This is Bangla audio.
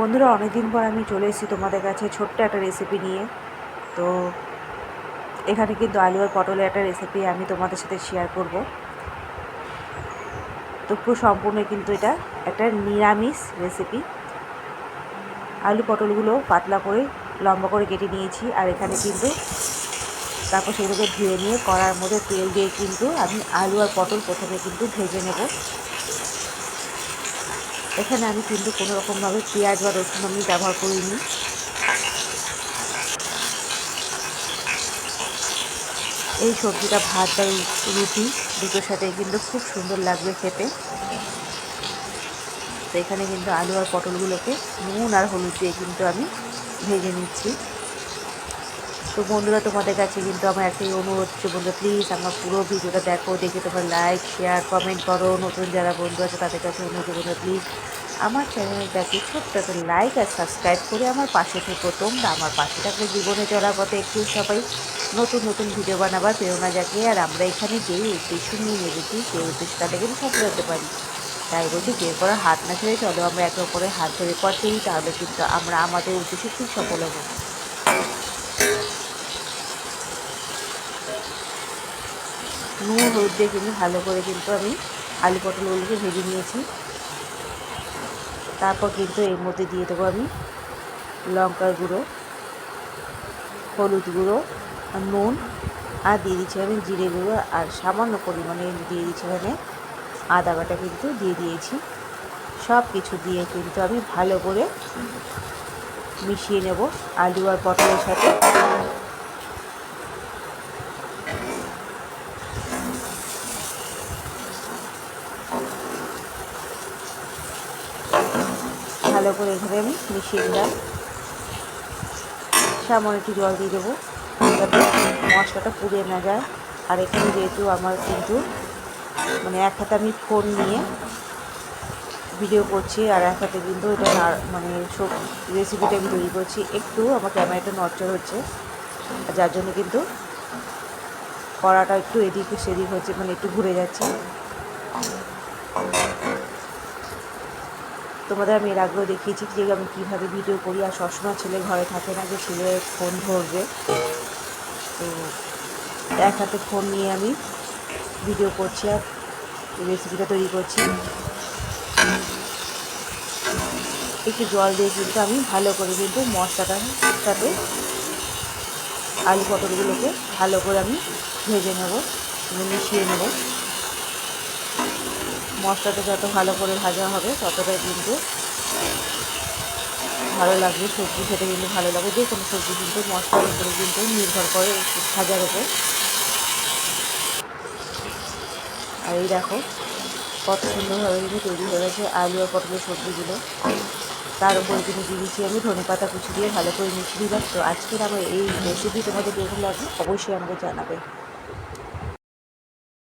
বন্ধুরা, অনেকদিন পর আমি চলে এসেছি তোমাদের কাছে ছোট্ট একটা রেসিপি নিয়ে। তো এখানে কিন্তু আলু আর পটলের একটা রেসিপি আমি তোমাদের সাথে শেয়ার করব। তো পুরো সম্পূর্ণ কিন্তু এটা একটা নিরামিষ রেসিপি আলু পটলগুলো পাতলা করে, লম্বা করে কেটে নিয়েছি, আর এখানে কিন্তু তারপর সেগুলোকে ধুয়ে নিয়ে কড়ার মধ্যে তেল দিয়ে কিন্তু আমি আলু আর পটল প্রথমে কিন্তু ভেজে নেব। এখানে আমি কিন্তু কোনো রকমভাবে পেঁয়াজ বা রসুন আমি ব্যবহার করিনি। এই সবজিটা ভাত আর রুটি দুটোর সাথে কিন্তু খুব সুন্দর লাগবে খেতে। তো এখানে কিন্তু আলু আর পটলগুলোকে নুন আর হলুদ দিয়ে কিন্তু আমি ভেজে নিচ্ছি। তো বন্ধুরা, তোমাদের কাছে কিন্তু আমার একটাই অনুরোধ হচ্ছে বন্ধুরা প্লিজ আমার পুরো ভিডিওটা দেখো, দেখে তোমার লাইক শেয়ার কমেন্ট করো। নতুন যারা বন্ধু আছে, তাদের কাছে অনুরোধ বন্ধুরা প্লিজ আমার চ্যানেলটাকে ছোট্ট একটা লাইক আর সাবস্ক্রাইব করে আমার পাশে থেকো। তোমরা আমার পাশে থাকলে জীবনে চলার পথে একটু সবাই নতুন নতুন ভিডিও বানাবার প্রেরণা জাগে আর আমরা এখানে যেই উদ্দেশ্য নিয়ে নেবেছি সেই উদ্দেশ্যটাকে কিন্তু সফল হতে পারি। তাই বলছি, যে করে হাত না ছেড়ে চলো, আমরা একে অপরের হাত ধরে করতেই তাহলে কিন্তু আমরা, আমাদের উদ্দেশ্যে খুব সফল হব। নুন হলুদ দিয়ে কিন্তু ভালো করে কিন্তু আমি আলু পটলগুলোকে ভেজে নিয়েছি। তারপর কিন্তু এর মধ্যে দিয়ে দেবো আমি লঙ্কার গুঁড়ো, হলুদ গুঁড়ো, আর নুন, আর দিয়ে দিচ্ছি আমি জিরে গুঁড়ো, আর সামান্য পরিমাণে দিয়ে দিচ্ছি এখানে আদা বাটা কিন্তু দিয়ে দিয়েছি। সব কিছু দিয়ে কিন্তু আমি ভালো করে মিশিয়ে নেব আলু আর পটলের সাথে। ভালো করে এখানে আমি মিশিয়ে দিলাম একটু জল দিয়ে দেবো, যাতে মশলাটা পুড়ে না যায়। আর এখানে যেহেতু আমার কিন্তু মানে এক হাতে আমি ফোন নিয়ে ভিডিও করছি, আর এক হাতে কিন্তু এটা মানে সব রেসিপিটা আমি তৈরি করছি। একটু আমার ক্যামেরাটা নড়চড় হচ্ছে যার জন্য কিন্তু কড়াটা একটু এদিক সেদিক হচ্ছে মানে একটু ঘুরে যাচ্ছে। তোমাদের আমি এর আগেও দেখিয়েছি যে আমি কীভাবে ভিডিও করি আর সবসময় ছেলে ঘরে থাকে না যে ছেলে ফোন ধরবে। তো এক হাতে ফোন নিয়ে আমি ভিডিও করছি আর রেসিপিটা তৈরি করছি। একটু জল দিয়ে কিন্তু আমি ভালো করে কিন্তু মশলাটার সাথে আলু পটলগুলোকে ভালো করে আমি ভেজে নেব মিশিয়ে নেব। মশলাটা যত ভালো করে ভাজা হবে, ততটাই কিন্তু ভালো লাগবে। সবজি খেতে কিন্তু ভালো লাগবে যে কোনো সবজি কিন্তু মশলার উপরে কিন্তু নির্ভর করে ভাজার উপর। আর এই দেখো, কত সুন্দরভাবে কিন্তু তৈরি হয়ে গেছে আলু আর পটলের সবজিগুলো। তার উপরে কিন্তু দিয়ে দিচ্ছি আমি ধনে পাতা কুচি দিয়ে ভালো করে মিশিয়ে দিলাম। তো আজকের আমার এই রেসিপি তোমাদের কেমন লাগবে অবশ্যই আমাকে জানাবে।